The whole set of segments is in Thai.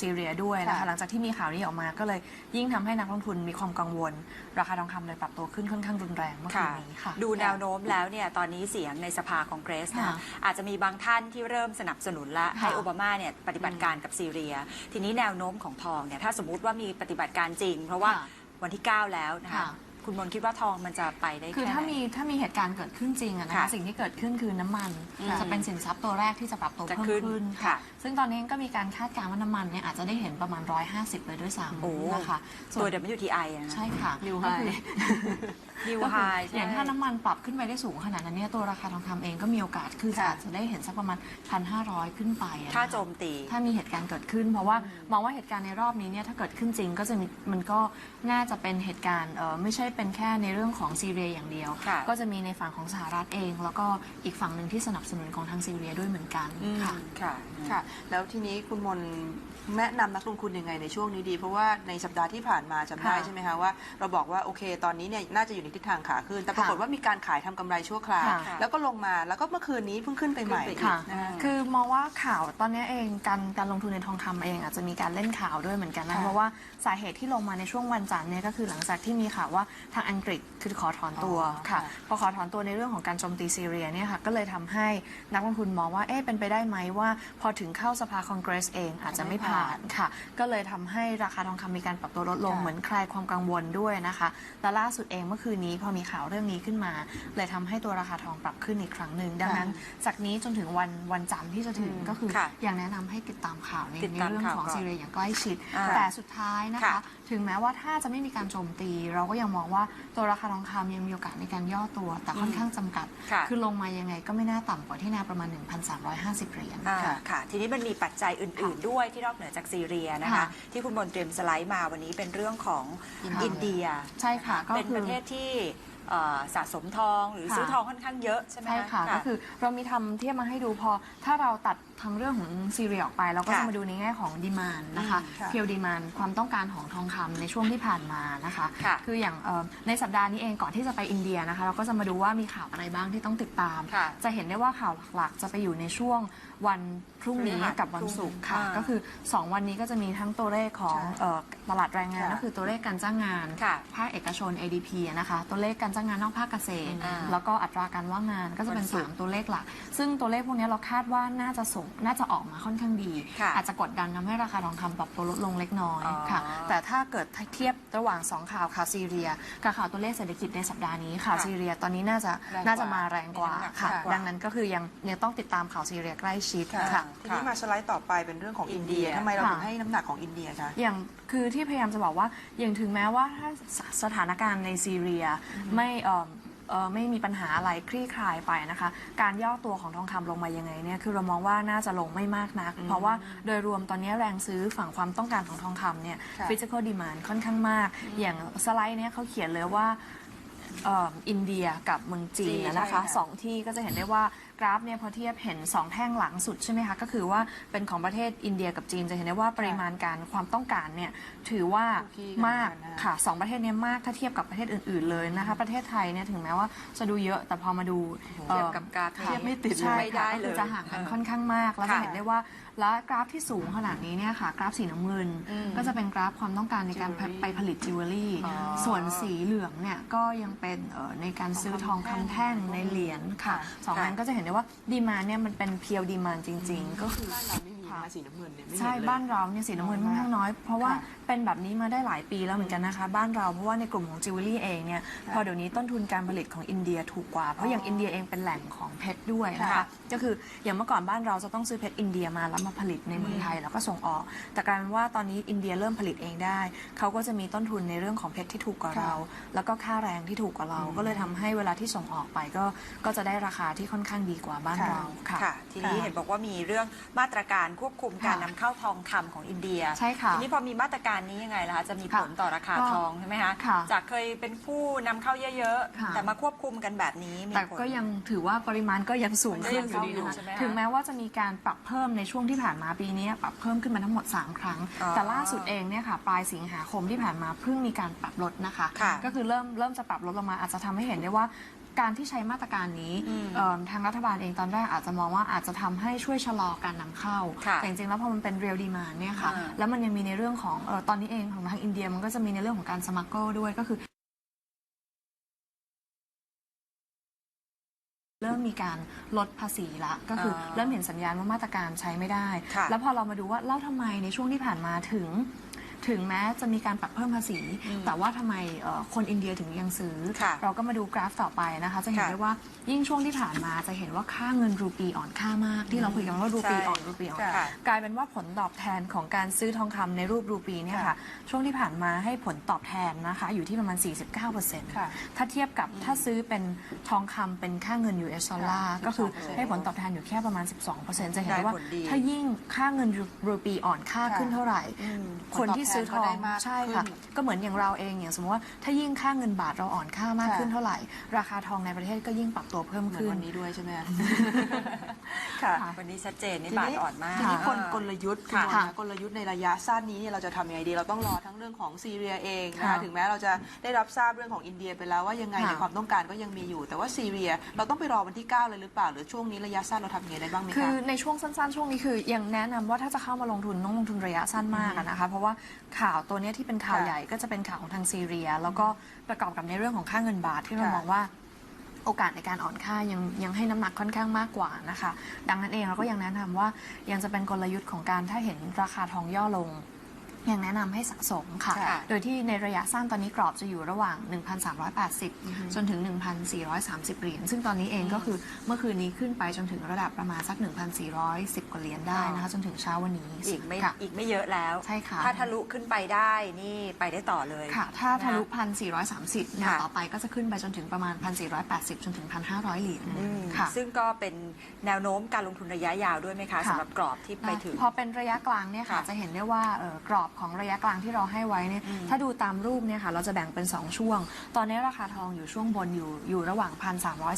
ซีเรียด้วยนะคะค่ะ หลังจากที่มีข่าวนี้ออกมาก็เลยยิ่งทำให้นักลงทุนมีความกังวล ราคาทองคำเลยปรับตัวขึ้นค่อนข้างรุนแรงเมื่อคืค่ะ นนี้ค่ะ ดูแนวโน้มแล้วเนี่ยตอนนี้เสียงในสภาคองเกรสนะค่ะอาจจะมีบางท่านที่เริ่มสนับสนุนและค่ะให้โอบามาเนี่ยปฏิบัติการกับซีเรีย ทีนี้แนวโน้มของทองเนี่ยถ้าสมมุติว่ามีปฏิบัติการจริง เพราะว่าค่ะวันที่ 9 แล้วนะคะค่ะ คุณมนต์คิดว่าทองมันจะไปได้คือแค่ถ้าไหนมีถ้ามีเหตุการณ์เกิดขึ้นจริงอะนะคะค่ะสิ่งที่เกิดขึ้นคือน้ำมัน อืมจะเป็นสินทรัพย์ตัวแรกที่จะปรับตัวจะเพิ่มขึ้นขึ้นค่ะค่ะซึ่งตอนนี้ก็มีการคาดการณ์ว่าน้ำมันเนี่ยอาจจะได้เห็นประมาณ 150 เลยด้วยซ้โอ้ำนะคะส่ตัววน WTI อะนะใช่ค่ะ New ก็คือ high นิวก็ไฮ คืออย่างถ้าน้ำมันปรับขึ้นไปได้สูงขนาดนั้นเนี่ยตัวราคาทองคำเองก็มีโอกาสคือค่ะ อาจจะได้เห็นสักประมาณ 1,500 ขึ้นไปอะนะคะ ถ้าโจมตี ถ้ามีเหตุการณ์เกิดขึ้น เพราะว่ามองว่าเหตุการณ์ในรอบนี้เนี่ยถ้าเกิดขึ้นจริงก็จะมีมันก็น่าจะเป็นเหตุการณ์เอ่อไม่ใช่เป็นแค่ในเรื่องของซีเรียอย่างเดียว ค่ะก็จะมีในฝั่งของสหรัฐเอง แล้วก็อีกฝั่งหนึ่งที่สนับสนุนของทางซีเรียด้วยเหมือนกันอืมค่ะ ค่ะ ค่ะ แล้วทีนี้คุณมนต์ แนะนำนักลงทุนยังไงในช่วงนี้ดี เพราะว่าในสัปดาห์ที่ผ่านมาจำได้ค่ะใช่ไหมคะว่า เราบอกว่าโอเค ตอนนี้เนี่ยน่าจะอยู่ในทิศทางขาขึ้น แต่ปรากฏว่ามีการขายทำกำไรชั่วคราวค่ะแล้วก็ลงมาแล้วก็เมื่อคืนนี้เพิ่งขึ้นไปใหม่ขึ้นไปอีก ค่ะนะคะคือมองว่าข่าวตอนนี้เองการการลงทุนในทองคำเองอาจจะมีการเล่นข่าวด้วยเหมือนกันนะค่ะเพราะว่าสาเหตุที่ลงมาในช่วงวันจันทร์เนี่ยก็คือหลังจากที่มีข่าวว่าทางอังกฤษคือขอถอนตัวอ๋อค่ะ ค่ะพอขอถอนตัวในเรื่องของการโจมตีซีเรียเนี่ยค่ะก็เลยทำให้นักลงทุนมองว่าเอ๊ะเป็นไปได้ไหมว่า พอถึงเข้าสภาคองเกรสเองอาจจะไม่ผ่านค่ะ ก็เลยทำให้ราคาทองคำมีการปรับตัวลดลงค่ะเหมือนคลายความกังวลด้วยนะคะและล่าสุดเองเมื่อคืนนี้พอมีข่าวเรื่องนี้ขึ้นมา เลยทำให้ตัวราคาทองปรับขึ้นอีกครั้งหนึ่งดังนั้น จากนี้จนถึงวันวันจันทร์ที่จะถึงอืมก็คือค่ะยังแนะนำให้ติดตามข่าวในติดในตามเรื่องข่าวของก่อนซีเรียอย่างใกล้ชิดอ่าแต่สุดท้ายนะคะค่ะถึงแม้ว่าถ้าจะไม่มีการโจมตี เราก็ยังมองว่าตัวราคาทองคำยังมีโอกาสในการย่อตัว แต่ค่อนข้างจำกัดค่ะคือลงมายังไงก็ไม่น่าต่ำกว่าที่แนวประมาณ 1,350เหรียญอ่าค่ะค่ะ ทีนี้มันมีปัจจัยอื่น ๆด้วยที่นอกเหนือจากซีเรียนะคะ ค่ะ ที่คุณบนเตรียมสไลด์มาวันนี้เป็นเรื่องของอินเดียอินเดียใช่ค่ะก็เป็นคือประเทศที่เอ่อสะสมทองหรือค่ะ ซื้อทองค่อนข้างเยอะใช่ไหม ใช่ค่ะะก็คือเรามีทำเทียบมาให้ดูพอ ถ้าเราตัดทางเรื่องของซีเรียออกไป เราก็ค่ะจะมาดูในแง่ของดีมานนะคะอืมค่ะ เพียวดีมานความต้องการของทองคำในช่วงที่ผ่านมานะคะค่ะออย่างเอ่อในสัปดาห์นี้เองก่อนที่จะไปอินเดียนะคะ เราก็จะมาดูว่ามีข่าวอะไรบ้างที่ต้องติดตาม ค่ะจะเห็นได้ว่าข่าวหลักๆ จะไปอยู่ในช่วงวันพรุ่งนี้พฤหัสกับวันศุกร์ค่ะ อ่าก็คือ2วันนี้ก็จะมีทั้งตัวเลขของใช่เอ่อตลาดแรงงานค่ะ ก็คือตัวเลขการจ้างงาน ค่ะ ภาคเอกชน ADP อะนะคะ ตัวเลขการจ้างงานนอกภาคเกษตร อ่า แล้วก็อัตราการว่างงานก็จะเป็นวันศุกร์3ตัวเลขหลัก ซึ่งตัวเลขพวกนี้เราคาดว่าน่าจะส่งน่าจะออกมาค่อนข้างดี ค่ะอาจจะกดดันทำให้ราคาทองคำปรับตัวลดลงเล็กน้อยอ๋อ ค่ะ แต่ถ้าเกิดเทียบระหว่าง 2 ข่าวข่าวซีเรียกับข่าวตัวเลขเศรษฐกิจในสัปดาห์นี้ข่าวค่ะซีเรียตอนนี้น่าจะแรงกว่าน่าจะมาแรงกว่ามีน้ำหนักค่ะ มากกว่า ดังนั้นก็คือยังยังต้องติดตามข่าวซีเรียใกล้ชิดค่ะ ค่ะ ทีนี้มาสไลด์ต่อไปเป็นเรื่องของอินเดียอินเดีย ทำไมเราค่ะถึงให้น้ำหนักของอินเดียคะ อย่าง คือที่พยายามจะบอกว่าอย่างถึงแม้ว่าถ้าสสถานการณ์ในซีเรียไม่เอ่อเอ่อไม่มีปัญหาอะไรคลี่คลายไปนะคะ การย่อตัวของทองคำลงมายังไงเนี่ยคือเรามองว่าน่าจะลงไม่มากนัก เพราะว่าโดยรวมตอนนี้แรงซื้อฝั่งความต้องการของทองคำเนี่ย ค่ะ physical demand ค่อนข้างมาก อย่างสไลด์เนี้ยเขาเขียนเลยว่าเอ่ออินเดียกับเมืองจีนจีนนะใช่นะคะค่ะ สองที่ก็จะเห็นได้ว่ากราฟเนี่ยพอเทียบเห็น 2 แท่งหลังสุดใช่ไหมคะ ก็คือว่าเป็นของประเทศอินเดียกับจีนจะเห็นได้ว่าปริมาณการความต้องการเนี่ยถือว่าคู่ขี้กันมากนะคะค่ะสองประเทศเนี้มากถ้าเทียบกับประเทศอื่น ๆเลยนะคะ ประเทศไทยเนี่ยถึงแม้ว่าจะดูเยอะแต่พอมาดูเทียบกับกราฟเทีเทียยบบไม่ไม่ติติดดใช่ไม่ได้ค่ะก็เลคืยอจะห่างกันค่อนข้างมาก แล้วจะค่ะเห็นได้ว่าแล้วกราฟที่สูงขนาดนี้เนี่ยค่ะ กราฟสีน้ำเงิน อืมก็จะเป็นกราฟความต้องการในการ Jewelry ไปผลิตจิวเวลรี่ อ๋อ ส่วนสีเหลืองเนี่ยก็ยังเป็นเอ่อในการซื้อทองคำแท่งในเหรียญค่ะสองค่ะนั้นก็จะเห็นได้ว่าดีมาเนี่ยมันเป็นเพียวดีมานจริง ๆ ก็คือ บ้านเราไม่มีมาสีน้ำเงินเนี่ยไม่เห็นใช่เลย บ้านเราเนี่ยสีน้ำเงินค่อนข้างน้อย เพราะว่าค่ะเป็นแบบนี้มาได้หลายปีแล้วเหมือนกันนะคะ บ้านเราเพราะว่าในกลุ่มของจิวเวลรี่เองเนี่ยค่ะพอเดี๋ยวนี้ต้นทุนการผลิตของอินเดียถูกกว่า เพราะอย่างอินเดียเองเป็นแหล่งของเพชรด้วยนะค่ะ คะก็คืออย่างเมื่อก่อนบ้านเราจะต้องซื้อเพชรอินเดียมาแล้วมาผลิตในเมืองไทยแล้วก็ส่งออก แต่กลารว่าตอนนี้อินเดียเริ่มผลิตเองได้ เขาก็จะมีต้นทุนในเรื่องของเพชรที่ถูกกว่าค่ะเรา แล้วก็ค่าแรงที่ถูกกว่าเรา ก็เลยทำให้เวลาที่ส่งออกไปก็ก็จะได้ราคาที่ค่อนข้างดีกว่าบ้านค่ะเราค่ะ ค่ะ ทีนี้ค่ะ เห็นบอกว่ามีเรื่องมาตรการควบคุมการค่ะนำเข้าทองคำของอินเดียใช่ค่ะทีนี้พอมีมาตรการนี้ยังไงล่ะคะจะมีผลต่อราคาก็ทองใช่ไหมคะค่ะจากเคยเป็นผู้นำเข้าเยอะค่ะ ๆ แต่มาควบคุมกันแบบนี้มีแต่ผล ก็ยังถือว่าปริมาณก็ยังสูงขึ้นก็ยังอยู่ดีเข้าอยู่นะคะใช่ไหมคะถึงแม้ว่าจะมีการปรับเพิ่มในช่วงที่ผ่านมาปีนี้ปรับเพิ่มขึ้นมาทั้งหมด 3 ครั้ง อ๋อแต่ล่าสุดเองเนี่ยค่ะปลายสิงหาคมที่ผ่านมาเพิ่งมีการปรับลดนะคะ ค่ะก็คือเริ่มเริ่มจะปรับลดลงมาอาจจะทำให้เห็นได้ว่า การที่ใช้มาตรการนี้อืมเอิ่มทางรัฐบาลเองตอนแรกอาจจะมองว่าอาจจะทำให้ช่วยชะลอการนำเข้า ค่ะแต่จริงๆแล้วพอมันเป็นเรียลดีมาเนี่ยค่ะ อ่า แล้วมันยังมีในเรื่องของเออตอนนี้เองของทางอินเดียมันก็จะมีในเรื่องของการสมัครเกิลด้วยก็คือ เริ่มมีการลดภาษีละ ก็คืออาเริ่มเห็นสัญญาณว่ามาตรการใช้ไม่ได้ ค่ะแล้วพอเรามาดูว่าเล่าทำไมในช่วงที่ผ่านมาถึง ถึงแม้จะมีการปรับเพิ่มภาษี แต่ว่าทำไมเอ่อคนอินเดียถึงยังซื้อ ค่ะเราก็มาดูกราฟต่อไปนะคะ จะเห็นค่ะได้ว่ายิ่งช่วงที่ผ่านมาจะเห็นว่าค่าเงินรูปีอ่อนค่ามาก ที่เราคุยกันว่ารูปีใช่อ่อนรูปีอ่อน ค่ะ กลายเป็นว่าผลตอบแทนของการซื้อทองคำในรูปรูปีเนี่ยค่ะ ช่วงที่ผ่านมาให้ผลตอบแทนนะคะ อยู่ที่ประมาณ49%ค่ะถ้าเทียบกับถ้าซื้อเป็นทองคำเป็นค่าเงิน US ดอลลาร์ค่ะก็คือ12%ให้ผลตอบแทนอยู่แค่ประมาณ 12%จะเห็นได้ว่าได้ผลดีถ้ายิ่งค่าเงินรูปีอ่อนค่าค่ะ ขึ้นเท่าไหร่อืมคนที่ซื้อทผลตอบอแทนก็งได้มากใช่ค่ะขึ้นก็เหมือนอย่างเราเองอย่างสมมติว่าถ้ายิ่งค่าเงินบาทเราอ่อนค่ามากค่ะขึ้นเท่าไหร่ ราคาทองในประเทศก็ยิ่งปรับตัวเพิ่มเหมือนขึ้นวันนี้ด้วยใช่ไหมคะค่ะค่ะ วันนี้ชัดเจนนี่ทีบาทนี้อ่อนมากทีนี้คนอ่ากลยุทธ์คุณค่ะมนต์นะกลยุทธ์ในระยะสั้นนี้เนี่ยเราจะทำยังไงดีเราต้องรอทั้งเรื่องของซีเรียเองนะคะค่ะถึงแม้เราจะได้รับทราบเรื่องของอินเดียไปแล้วว่ายังไงค่ะในความต้องการก็ยังมีอยู่ แต่ว่าซีเรียเราต้องไปรอวันที่ 9 เลยหรือเปล่า หรือช่วงนี้ระยะสั้นเราทำยังไงได้บ้างไหมคืคะอในช่วงสั้นๆ ช่วงนี้คือยังแนะนำว่าถ้าจะเข้ามาลงทุนต้องลงทุนระยะสั้นมากอะนะคะเพราะว่าข่าวตัวเนี้ยที่เป็นข่าวค่ะใหญ่ก็จะเป็นข่าวของทางซีเรีย แล้วก็ประกอบกับในเรื่องของค่าเงินบาทที่เราค่ะ มองว่า โอกาสในการอ่อนค่ายังยังให้น้ำหนักค่อนข้างมากกว่านะคะ ดังนั้นเองเราก็ยังแนะนำว่ายังจะเป็นกลยุทธ์ของการถ้าเห็นราคาทองย่อลง ยังแนะนำให้สะสมค่ะ ค่ะ โดยที่ในระยะสั้นตอนนี้กรอบจะอยู่ระหว่าง 1,380 จนถึง 1,430 เหรียญซึ่งตอนนี้เองก็คือเมื่อคืนนี้ขึ้นไปจนถึงระดับประมาณสัก 1,410 กว่าเหรียญได้นะคะ จนถึงเช้าวันนี้อีกไม่ค่ะ อีกไม่เยอะแล้ว ใช่ค่ะ ถ้าทะลุขึ้นไปได้นี่ไปได้ต่อเลย ค่ะ ถ้าทะลุน1,430เนี่ยค่ะ ต่อไปก็จะขึ้นไปจนถึงประมาณ 1,480 จนถึง 1,500 เหรียญอืมค่ะ ซึ่งก็เป็นแนวโน้มการลงทุนระยะยาวด้วยไหมคะค่ะ สำหรับกรอบที่ไปถึง พอเป็นระยะกลางเนี่ยค่ะ ค่ะจะเห็นได้ว่าเอ่อกรอบของระยะกลางที่เราให้ไว้เนี่ยอืมถ้าดูตามรูปเนี่ยค่ะเราจะแบ่งเป็น 2 ช่วง ตอนนี้ราคาทองอยู่ช่วงบนอยู่อยู่ระหว่าง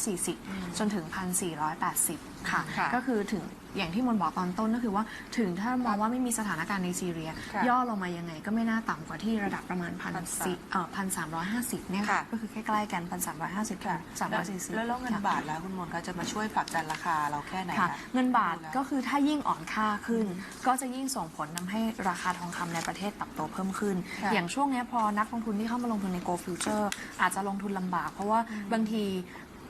1,340 จนถึง 1,480 ค่ะ ค่ะ ก็คือถึงอย่างที่มนบอกตอนต้นก็คือว่าถึงถ้ามองว่าไม่มีสถานการณ์ในซีเรีย ค่ะย่อลงมายังไงก็ไม่น่าต่ำกว่าที่ระดับประมาณพันสี่เอ่อพันสามร้อยห้าสิบเนี่ยค่ะค่ะ ก็คือใกล้ๆกันพันสามร้อยห้าสิบค่ะสามร้อยสี่สิบ แล้วแล้วเงินบาทแล้วคุณมนต์คะจะมาช่วยผลักดันราคาเราแค่ไหนค่ะคะ เงินบาทดูแล้วก็คือถ้ายิ่งอ่อนค่าขึ้น ก็จะยิ่งส่งผลทำให้ราคาทองคำในประเทศปรับตัวเพิ่มขึ้น ค่ะอย่างช่วงเนี้ยพอนักลงทุนที่เข้ามาลงทุนใน Go Future อาจจะลงทุนลำบาก เพราะว่าบางที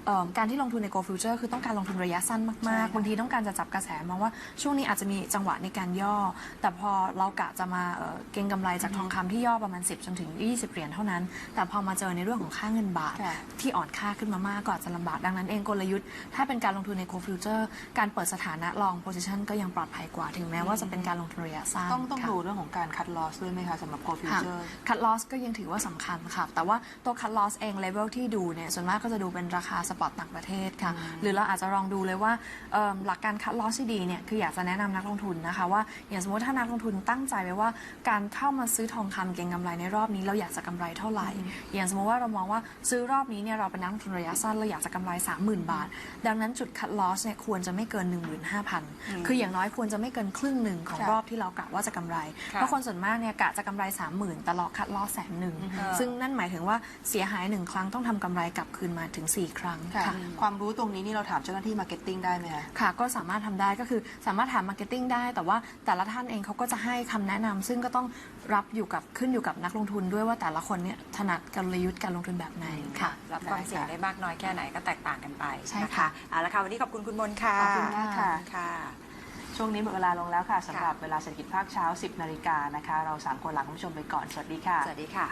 เอิ่มการที่ลงทุนใน Go Future คือต้องการลงทุนระยะสั้นใช่มากค่ะๆบางทีต้องการจะจับกระแสมองว่าช่วงนี้อาจจะมีจังหวะในการย่อ แต่พอเรากะจะมาเอ่อเก็งกำไรจากทองคำที่ย่อประมาณ 10 จนถึง 20 เหรียญเท่านั้น แต่พอมาเจอในเรื่องของค่าเงินบาท ค่ะ ที่อ่อนค่าขึ้นมามากก็อาจจะลำบากดังนั้นเองกลยุทธ์ ถ้าเป็นการลงทุนใน Go Future การเปิดสถานะลอง position ก็ยังปลอดภัยกว่าถึงแม้ว่าจะเป็นการลงทุนระยะสั้นต้องต้องค่ะ ดูเรื่องของการคัดลอสด้วยไหมคะสำหรับ Go ค่ะ Future cut loss ก็ยังถือว่าสำคัญค่ะ แต่ว่าตัว cut loss เอง level ที่ดูเนี่ยส่วนมากก็จะดูเป็นราคาสปอตต่างประเทศค่ะ หรือเราอาจจะลองดูเลยว่าเอิ่มหลักการ cut loss ที่ดีเนี่ยคืออยากจะแนะนำนักลงทุนนะคะว่าอย่างสมมติถ้านักลงทุนตั้งใจไว้ว่าการเข้ามาซื้อทองคำเก็งกำไรในรอบนี้ เราอยากจะกำไรเท่าไหร่ อย่างสมมติว่าเรามองว่าซื้อรอบนี้เนี่ยเราเป็นนักลงทุนระยะสั้นเราอยากจะกำไร 30,000 บาท ดังนั้นจุด cut loss เนี่ยควรจะไม่เกิน 15,000 คืออย่างน้อยควรจะไม่เกินครึ่งหนึ่งของค่ะรอบที่เรากะว่าจะกำไรค่ะเพราะคนส่วนมากเนี่ยกะจะกำไร 30,000 แต่เราคัดลอสแสนหนึ่ง อือฮึซึ่งนั่นหมายถึงว่าเสียหายหนึ่งครั้งต้องทำกำไรกลับคืนมาถึง 4 ครั้งค่ะค่ะ ความรู้ตรงนี้นี่เราถามเจ้าหน้าที่มาร์เก็ตติ้งได้ไหมคะ ค่ะก็สามารถทำได้ก็คือสามารถถามมาร์เก็ตติ้งได้ แต่ว่าแต่ละท่านเองเขาก็จะให้คำแนะนำซึ่งก็ต้องรับอยู่กับขึ้นอยู่กับนักลงทุนด้วยว่าแต่ละคนเนี่ยถนัดกลยุทธ์การลงทุนแบบไหนค่ะ รับความเสี่ยงได้มากน้อยแค่ไหนก็แตกต่างกันไปใช่นค่ะเอาละค่ะ วันนี้ขอบคุณคุณมนต์ค่ะขอบคุณมากค่ะขอบณค่ะ ช่วงนี้หมดเวลาลงแล้วค่ะสำหรับเวลาเศรษฐกิจภาคเช้า 10 นาฬิกานะคะ เราสามคนลาคุณผู้ชมไปก่อน สวัสดีค่ะ สวัสดีค่ะ